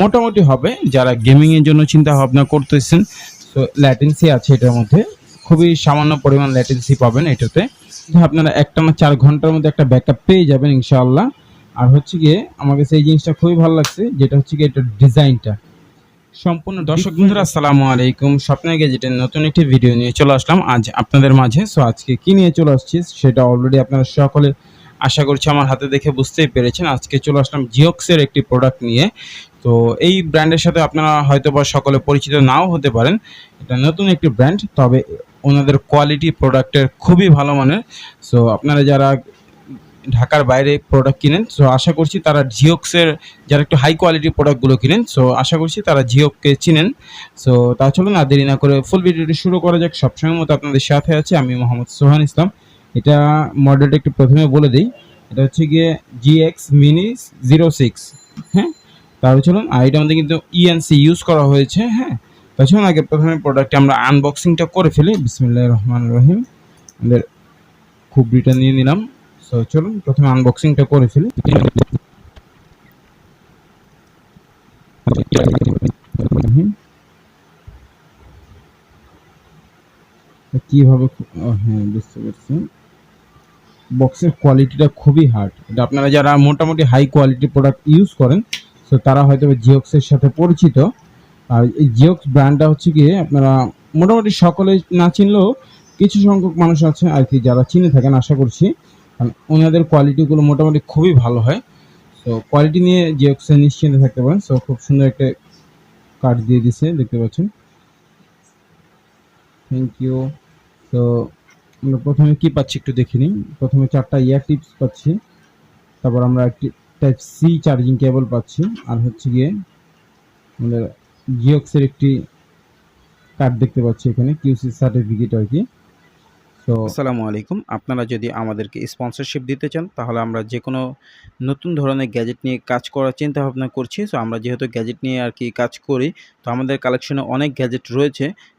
মোটামুটি হবে। যারা গেমিং এর জন্য চিন্তা ভাবনা করতেছেন তো ল্যাটেন্সি আছে এটার মধ্যে। খুবই সামান্য পরিমাণ ল্যাটেন্সি পাবেন এটাতে। আপনারা একটা না চার ঘণ্টার মধ্যে একটা ব্যাকআপ পেয়ে যাবেন ইনশাআল্লাহ। আর হচ্ছে গিয়ে আমার কাছে এই জিনিসটা খুবই ভালো লাগছে যেটা হচ্ছে গিয়ে এটার ডিজাইনটা। সম্পূর্ণ দর্শক বন্ধুরা আসসালামু আলাইকুম। স্বপ্নের গেজেটের নতুন একটি ভিডিও নিয়ে চলে আসলাম। আজ আপনাদের মাঝে। সো আজকে কি নিয়ে চলে আসছি সেটা অলরেডি আপনারা সকলে আশা করছি আমার হাতে দেখে বুঝতেই পেরেছেন। আজকে চলে আসলাম জিওক্সের একটি প্রোডাক্ট নিয়ে। তো এই ব্র্যান্ডের সাথে আপনারা হয়তো বা সকলে পরিচিত নাও হতে পারেন। এটা নতুন একটি ব্র্যান্ড, তবে ওনাদের কোয়ালিটি প্রোডাক্টের খুবই ভালো মানের। সো আপনারা যারা ঢাকার বাইরে প্রোডাক্ট কিনেন সো আশা করছি তারা জিওক্সের যারা একটু হাই কোয়ালিটি প্রোডাক্টগুলো কিনেন সো আশা করছি তারা জিওককে চিনেন। সো তা চলুন আর দেরি না করে ফুল ভিডিওটি শুরু করা যাক। সবসময় মতো আপনাদের সাথে আছে আমি মোহাম্মদ সোহান ইসলাম। এটা মডেলটা একটু প্রথমে বলে দিই। এটা হচ্ছে গিয়ে জিএক্স মিনি জিরো সিক্স হ্যাঁ? তাহলে চলুন, আর এটা আমাদের কিন্তু ইএনসি ইউজ করা হয়েছে হ্যাঁ? তা চলুন, আগে প্রথমে প্রোডাক্টে আমরা আনবক্সিংটা করে ফেলি। বিসমিল্লাহ রহমান রহিম। আমাদের খুবরিটা নিয়ে নিলাম। সো চলুন, প্রথমে আনবক্সিংটা করে ফেলি। কীভাবে হ্যাঁ বুঝতে পারছি। বক্সের কোয়ালিটিটা খুবই হার্ড এটা আপনারা যারা মোটামুটি হাই কোয়ালিটি প্রোডাক্ট ইউজ করেন সো তারা হয়তো জিওক্সের সাথে পরিচিত। আর এই জিওক্স ব্র্যান্ডটা হচ্ছে গিয়ে আপনারা মোটামুটি সকলে না চিনলেও কিছু সংখ্যক মানুষ আছে আর কি যারা চিনে থাকেন, আশা করছি। কারণ ওনাদের কোয়ালিটিগুলো মোটামুটি খুবই ভালো হয়। সো কোয়ালিটি নিয়ে জিওক্সে নিশ্চিন্তে থাকতে পারেন। সো খুব সুন্দর একটা কার্ড দিয়ে দিছে, দেখতে পাচ্ছেন। থ্যাংক ইউ তো আমরা প্রথমে কি পাচ্ছি একটু দেখে নিই। প্রথমে চারটা ইয়ার টিপস পাচ্ছি। তারপর আমরা একটি টাইপ সি চার্জিং কেবল পাচ্ছি, আর হচ্ছে গিয়ে আমাদের জিওক্সের একটি কার্ড দেখতে পাচ্ছি এখানে কিউসি সার্টিফিকেট আর কি। তো আসসালামু আলাইকুম। আপনারা যদি আমাদেরকে স্পন্সরশিপ দিতে চান, তাহলে আমরা যে কোনো নতুন ধরনের গ্যাজেট নিয়ে কাজ করার চিন্তা ভাবনা করছি। সো আমরা যেহেতু গ্যাজেট নিয়ে আর কি কাজ করি, তো আমাদের কালেকশনে অনেক গ্যাজেট রয়েছে।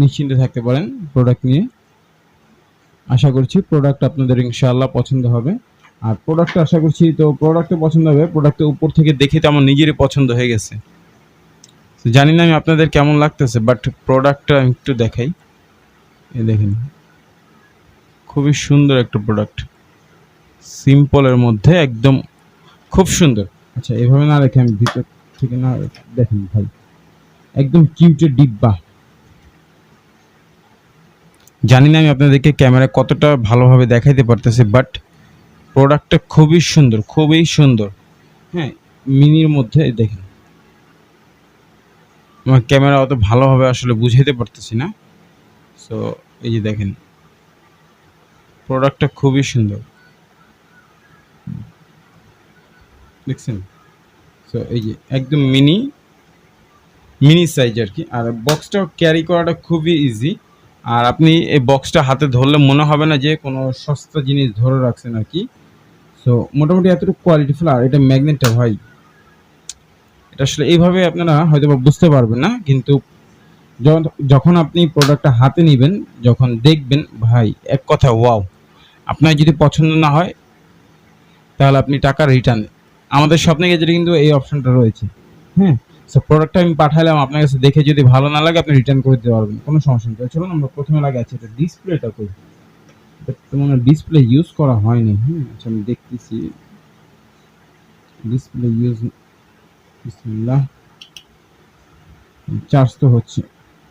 নিশ্চিন্তে থাকতে পারেন প্রোডাক্ট নিয়ে। আশা করছি প্রোডাক্ট আপনাদের ইনশাআল্লাহ পছন্দ হবে। আর প্রোডাক্ট আশা করছি তো প্রোডাক্টে পছন্দ হবে প্রোডাক্টের উপর থেকে দেখে তো আমার নিজেরই পছন্দ হয়ে গেছে। জানি না আমি আপনাদের কেমন লাগতেছে বাট প্রোডাক্টটা আমি একটু দেখাই। এই দেখেন, খুবই সুন্দর একটা প্রোডাক্ট সিম্পলের মধ্যে একদম খুব সুন্দর। আচ্ছা এভাবে না রেখে আমি ভিতর থেকে না দেখেন ভাই। একদম কিউটের ডিব্বা। জানি না আমি আপনাদেরকে ক্যামেরায় কতটা ভালোভাবে দেখাইতে পারতেছি বাট প্রোডাক্টটা খুবই সুন্দর খুবই সুন্দর। হ্যাঁ মিনির মধ্যে দেখেন। আমার ক্যামেরা অত ভালোভাবে আসলে বুঝাইতে পারতেছি না। সো এই যে দেখেন প্রোডাক্টটা খুবই সুন্দর। দেখছেন? সো এই যে একদম মিনি মিনি সাইজ আর কি। আর বক্সটা ক্যারি করাটা খুবই ইজি আর আপনি এই বক্সটা হাতে ধরলে মনে হবে না যে কোনো সস্তা জিনিস ধরে রাখছেন আর কি। সো মোটামুটি এতটুকু কোয়ালিটিফুল আর এটা ম্যাগনেটটা ভাই, এটা আসলে এইভাবে আপনারা হয়তো বা বুঝতে পারবেন না, কিন্তু যখন- আপনি প্রোডাক্টটা হাতে নেবেন, যখন দেখবেন, ভাই, এক কথা ওয়াও আপনার যদি পছন্দ না হয়, তাহলে আপনি টাকা রিটার্ন আমাদের স্বপ্নে গেজেটে কিন্তু এই অপশনটা রয়েছে হ্যাঁ? সো প্রোডাক্টটা আমি পাঠালাম আপনার কাছে দেখে যদি ভালো না লাগে, আপনি রিটার্ন করে দিতে পারবেন। কোনো সমস্যা নেই। চলুন, আমরা প্রথমে লাগে আছে এটা ডিসপ্লেটা এটা তো মনে ডিসপ্লে ইউজ করা হয়নি। হ্যাঁ আচ্ছা আমি দেখতেছি। ডিসপ্লে ইউজ বিসমিল্লাহ। চার্জ তো হচ্ছে।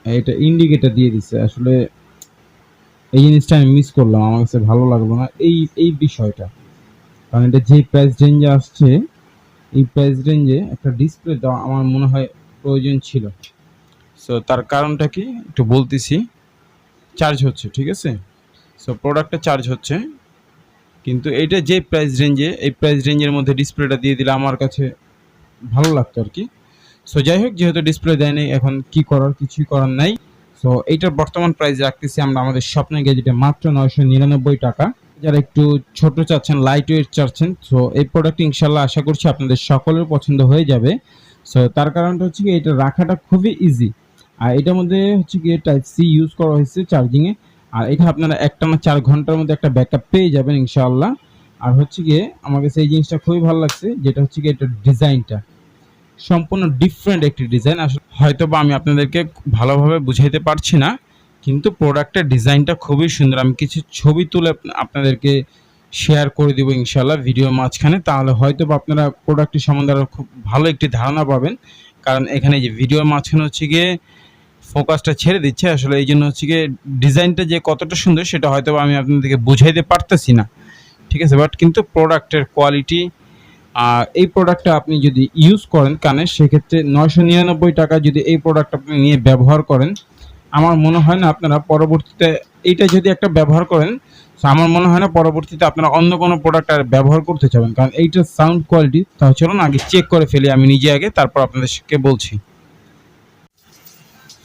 এটা ইন্ডিকেটর দিয়ে দিচ্ছে আসলে এই জিনিসটা আমি মিস করলাম। আমার কাছে ভালো লাগল না। এই এই বিষয়টা। কারণ এটা যে প্রাইস রেঞ্জে আসছে এই প্রাইস রেঞ্জে একটা ডিসপ্লে দেওয়া আমার মনে হয় প্রয়োজন ছিল। সো তার কারণটা কি? একটু বলতেছি। চার্জ হচ্ছে, ঠিক আছে? সো প্রোডাক্টটা চার্জ হচ্ছে। কিন্তু এইটা যে প্রাইস রেঞ্জে এই প্রাইস রেঞ্জের মধ্যে ডিসপ্লেটা দিয়ে দিলে আমার কাছে ভালো লাগতো আর কি। সো যাই হোক, যেহেতু ডিসপ্লে দেয়নি, এখন কি করার? কিছুই করার নাই। সো এইটার বর্তমান প্রাইস রাখতেছি আমরা আমাদের স্বপ্নের গেজেটে মাত্র নয়শো নিরানব্বই টাকা। যারা একটু ছোট চাচ্ছেন লাইট ওয়েট চাচ্ছেন সো এই প্রোডাক্ট ইনশাল্লাহ আশা করছি আপনাদের সকলের পছন্দ হয়ে যাবে। সো তার কারণটা হচ্ছে কি, এটা রাখাটা খুবই ইজি আর এটার মধ্যে হচ্ছে কি টাইপ সি ইউজ করা হয়েছে চার্জিংয়ে আর এটা আপনারা একটা না চার ঘণ্টার মধ্যে একটা ব্যাকআপ পেয়ে যাবেন ইনশাআল্লাহ। আর হচ্ছে গিয়ে আমার কাছে এই জিনিসটা খুবই ভালো লাগছে, যেটা হচ্ছে গিয়ে এটার ডিজাইনটা। সম্পূর্ণ ডিফারেন্ট একটি ডিজাইন আসলে হয়তো বা আমি আপনাদেরকে ভালোভাবে বুঝাইতে পারছি না। কিন্তু প্রোডাক্টের ডিজাইনটা খুবই সুন্দর। আমি কিছু ছবি তুলে আপনাদেরকে শেয়ার করে দিব ইনশাল্লাহ ভিডিওর মাঝখানে। তাহলে হয়তো বা আপনারা প্রোডাক্টটি সম্বন্ধে আরও খুব ভালো একটি ধারণা পাবেন। কারণ এখানে যে ভিডিওর মাঝখানে হচ্ছে গিয়ে ফোকাসটা ছেড়ে দিচ্ছে। আসলে এই জন্য হচ্ছে গিয়ে ডিজাইনটা যে কতটা সুন্দর সেটা হয়তো আমি আপনাদেরকে বুঝাইতে পারতেছি না। ঠিক আছে? বাট কিন্তু প্রোডাক্টের কোয়ালিটি আর এই প্রোডাক্টটা আপনি যদি ইউজ করেন কানে, সেক্ষেত্রে নয়শো নিরানব্বই টাকা যদি এই প্রোডাক্ট আপনি নিয়ে ব্যবহার করেন আমার মনে হয় না আপনারা পরবর্তীতে এইটা যদি একটা ব্যবহার করেন, তো আমার মনে হয় না পরবর্তীতে আপনারা অন্য কোনো প্রোডাক্ট আর ব্যবহার করতে চাবেন কারণ এইটার সাউন্ড কোয়ালিটি তাহলে চলুন আগে চেক করে ফেলি, আমি নিজে আগে, তারপর আপনাদেরকে বলছি।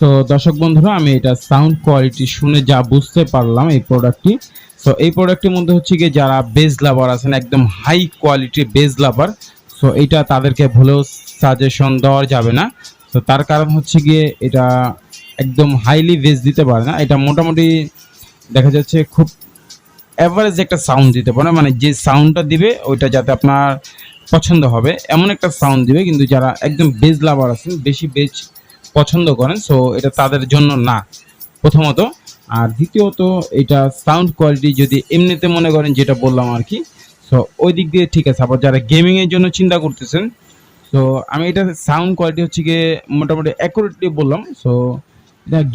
তো দর্শক বন্ধুরা, আমি এটা সাউন্ড কোয়ালিটি শুনে যা বুঝতে পারলাম এই প্রোডাক্টটি তো এই প্রোডাক্টের মধ্যে হচ্ছে গিয়ে যারা বেজ লাভার আছেন, একদম হাই কোয়ালিটির বেজ লাভার সো এটা তাদেরকে ভুলেও সাজেশন দেওয়া যাবে না। তো তার কারণ হচ্ছে গিয়ে এটা একদম হাইলি বেজ দিতে পারে না। এটা মোটামুটি দেখা যাচ্ছে খুব অ্যাভারেজ একটা সাউন্ড দিতে পারে। মানে যে সাউন্ডটা দিবে, ওইটা যাতে আপনার পছন্দ হবে। এমন একটা সাউন্ড দিবে, কিন্তু যারা একদম বেজ লাভার আছেন, বেশি বেজ পছন্দ করেন সো এটা তাদের জন্য না, প্রথমত। আর দ্বিতীয়ত, এটা সাউন্ড কোয়ালিটি যদি এমনিতে মনে করেন, যেটা বললাম আর কি সো ওই দিক দিয়ে ঠিক আছে। আবার যারা গেমিংয়ের জন্য চিন্তা করতেছেন সো আমি এটা সাউন্ড কোয়ালিটি হচ্ছে গিয়ে মোটামুটি অ্যাকুরেটলি বললাম সো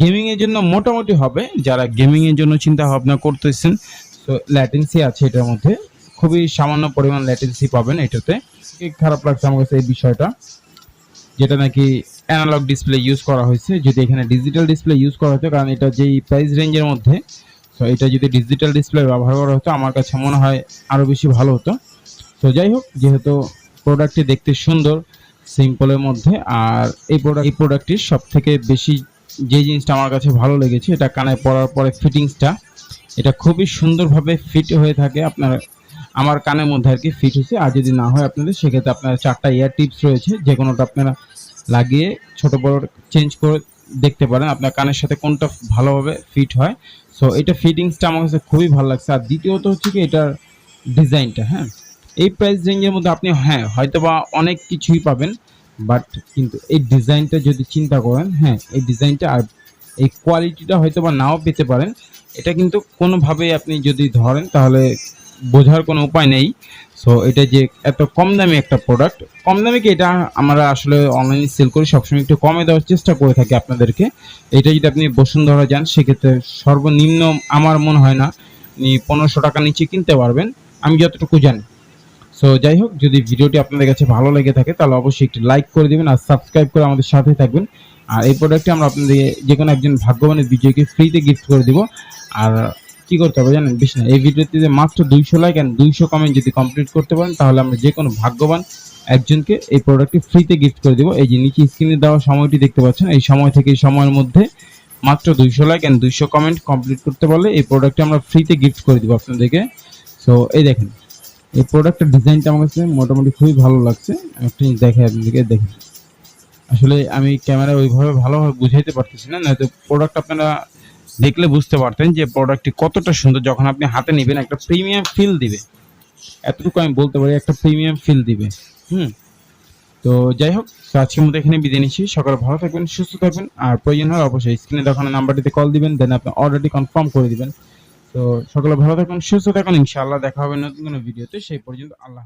গেমিংয়ের জন্য মোটামুটি হবে। যারা গেমিংয়ের জন্য চিন্তা ভাবনা করতেছেন সো ল্যাটেন্সি আছে এটার মধ্যে। খুবই সামান্য পরিমাণ ল্যাটেন্সি পাবেন এটাতে। খারাপ লাগছে আমার কাছে এই বিষয়টা, যেটা নাকি অ্যানালগ ডিসপ্লে ইউজ করা হয়েছে। যদি এখানে ডিজিটাল ডিসপ্লে ইউজ করা হতো, কারণ এটা যেই প্রাইস রেঞ্জের মধ্যে, তো এটা যদি ডিজিটাল ডিসপ্লে ব্যবহার করা হতো, আমার কাছে মনে হয় আরও বেশি ভালো হতো। তো যাই হোক, যেহেতু প্রোডাক্টটি দেখতে সুন্দর সিম্পলের মধ্যে, আর এই প্রোডাক্ট এই প্রোডাক্টটির সব থেকে বেশি যে জিনিসটা আমার কাছে ভালো লেগেছে, এটা কানে পরার পরে ফিটিংসটা এটা খুবই সুন্দরভাবে ফিট হয়ে থাকে আপনার, আমার কানের মধ্যে আর কি ফিট হয়েছে। আর যদি না হয় আপনাদের, সেক্ষেত্রে আপনার চারটা ইয়ার টিপস রয়েছে যে কোনোটা আপনারা লাগিয়ে ছোট বড় চেঞ্জ করে দেখতে পারেন আপনার কানের সাথে কোনটা ভালোভাবে ফিট হয়। সো এটা ফিটিংসটা আমার কাছে খুবই ভালো লাগছে। আর দ্বিতীয়ত হচ্ছে কি, এটার ডিজাইনটা হ্যাঁ? এই প্রাইস রেঞ্জের মধ্যে আপনি হ্যাঁ হয়তো বা অনেক কিছুই পাবেন। বাট কিন্তু এই ডিজাইনটা যদি চিন্তা করেন হ্যাঁ এই ডিজাইনটা আর এই কোয়ালিটিটা হয়তো বা নাও পেতে পারেন। এটা কিন্তু কোনোভাবেই আপনি যদি ধরেন, তাহলে বোঝার কোনো উপায় নেই। সো এটা যে এত কম দামি একটা প্রোডাক্ট কম দামে কি এটা আমরা আসলে অনলাইনে সেল করি, সবসময় একটু কমে দেওয়ার চেষ্টা করে থাকি আপনাদেরকে। এটা যদি আপনি বসুন্ধরা যান, সেক্ষেত্রে সর্বনিম্ন আমার মনে হয় না, আপনি পনেরোশো টাকা নিচে কিনতে পারবেন। আমি যতটুকু জানি। সো যাই হোক যদি ভিডিওটি আপনাদের কাছে ভালো লেগে থাকে, তাহলে অবশ্যই একটি লাইক করে দিবেন আর সাবস্ক্রাইব করে আমাদের সাথে থাকবেন। আর এই প্রোডাক্টটি আমরা আপনাদের যে কোনো একজন ভাগ্যবানের বিজয়কে ফ্রিতে গিফট করে দিব। আর কি করতে হবে জানেন? বেশি না, এই ভিডিওতে যে মাত্র দুইশো লাইক অ্যান্ড দুইশো কমেন্ট যদি কমপ্লিট করতে পারেন, তাহলে আমরা যে কোনো ভাগ্যবান একজনকে এই প্রোডাক্টটি ফ্রিতে গিফট করে দিব। এই যে নিচে স্ক্রিনে দেওয়া সময়টি দেখতে পাচ্ছেন, এই সময় থেকে এই সময়ের মধ্যে মাত্র দুইশো লাইক অ্যান্ড দুইশো কমেন্ট কমপ্লিট করতে পারলে এই প্রোডাক্টটি আমরা ফ্রিতে গিফট করে দিব আপনাদেরকে। সো এই দেখেন এই প্রোডাক্টের ডিজাইনটা আমার কাছে মোটামুটি খুবই ভালো লাগছে। একটা দেখে আপনাদেরকে দেখে আসলে আমি ক্যামেরা ওইভাবে ভালোভাবে বুঝাইতে পারতেছি না, নয়তো প্রোডাক্ট আপনারা দেখলে বুঝতে পারতেন যে প্রোডাক্টটি কতটা সুন্দর। যখন আপনি হাতে নেবেন, একটা প্রিমিয়াম ফিল দিবে। এতটুকু আমি বলতে পারি, একটা প্রিমিয়াম ফিল দিবে। হুম। তো যাই হোক আজকের মতো এখানে বিদায় নিচ্ছি। সকালে ভালো থাকবেন, সুস্থ থাকবেন। আর প্রয়োজন হয় অবশ্যই স্ক্রিনে দেখানো নাম্বারটিতে কল দিবেন দেন আপনি অর্ডারটি কনফার্ম করে দিবেন। তো সকলে ভালো থাকুন সুস্থ থাকুন ইনশাআল্লাহ দেখা হবে নতুন কোনো ভিডিওতে সেই পর্যন্ত আল্লাহ।